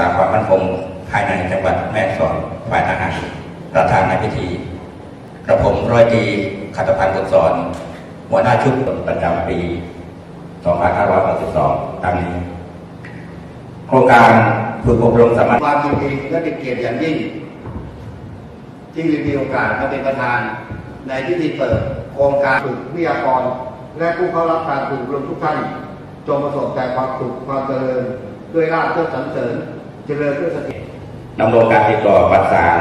สางความมั่นคงภายในจังหวัดแม่สอนฝ่ายทหารประธานในพิธี กระผมร้อยตรีขัตพันธ์บุญสอน หัวหน้าชุดประจำปี 2562ดังนี้ โครงการฝึกอบรมสามัญความยินดีและเป็นเกียรติอย่างยิ่ง ที่มีโอกาสมาเป็นประธานในพิธีเปิด โครงการฝึกวิทยากร และผู้เข้ารับการฝึกอบรมทุกท่านจงประสบแต่ความสุขความเจริญด้วยราบเพื่อสรรเสริญ เจริญเพื่อสถิตดำรงการติดต่อประสาน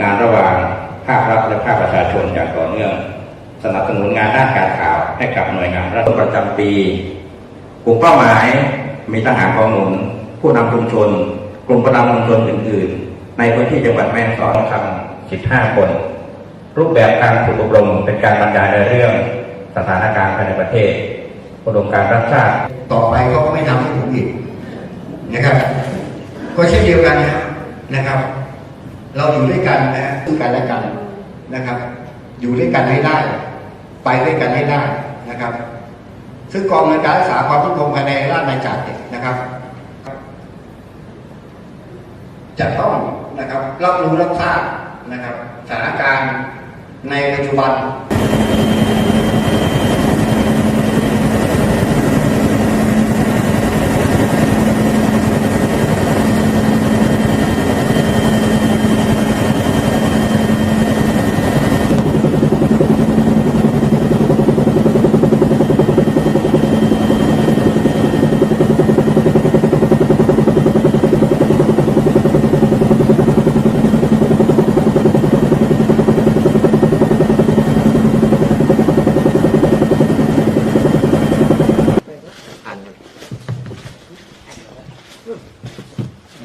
งานระหว่างภาครัฐและภาคประชาชนอย่างต่อเนื่อง สนับสนุนงานด้านการข่าวให้กับหน่วยงานรัฐประจำปีกลุ่มเป้าหมายมีทหารกองหนุน ผู้นำชุมชน กลุ่มประนำชุมชนอื่น ๆ ในพื้นที่จังหวัดแม่ฮ่องสอนทำ15 คน รูปแบบการฝึกอบรมเป็นการบรรยายในเรื่องสถานการณ์ภายในประเทศอุดมการณ์รัฐชาติ ต่อไปเขาก็ไม่ทำให้ผมอีกนะครับ ก็เช่นเดียวกันนะครับ เราอยู่ด้วยกันนะซึ่งกันและกันนะครับ อยู่ด้วยกันให้ได้ ไปด้วยกันให้ได้นะครับ ซึ่งกองอำนการรักษาความมั่นคงภายในราชอาณาจักรนะครับจะต้องนะครับรับรู้รับทราบนะครับสถานการณ์ในปัจจุบัน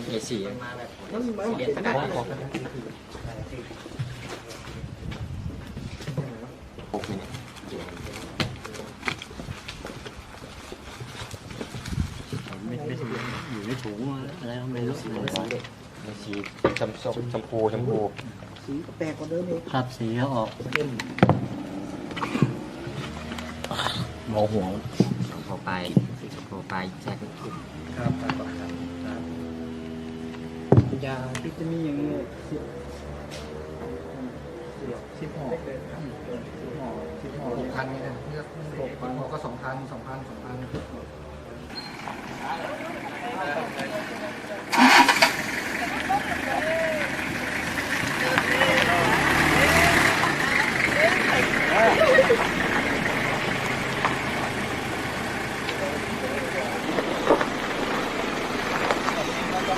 เอสี่มาแบบเรียนขนาดนี้หกมิลไม่ไม่ถูกอยู่ในถุงอะไรไม่รู้สีเอสี่ชมพูชมพูชมพูครับสีเขาออกโมโหเข้าไป เข้าไปแจ็คครับครับครับยาที่จะมีอย่างนี้สิบสิบห่อสิบห่อสิบห่อหกพันนี่นะเลือกหกพันหกก็สองพันสองพันสองพัน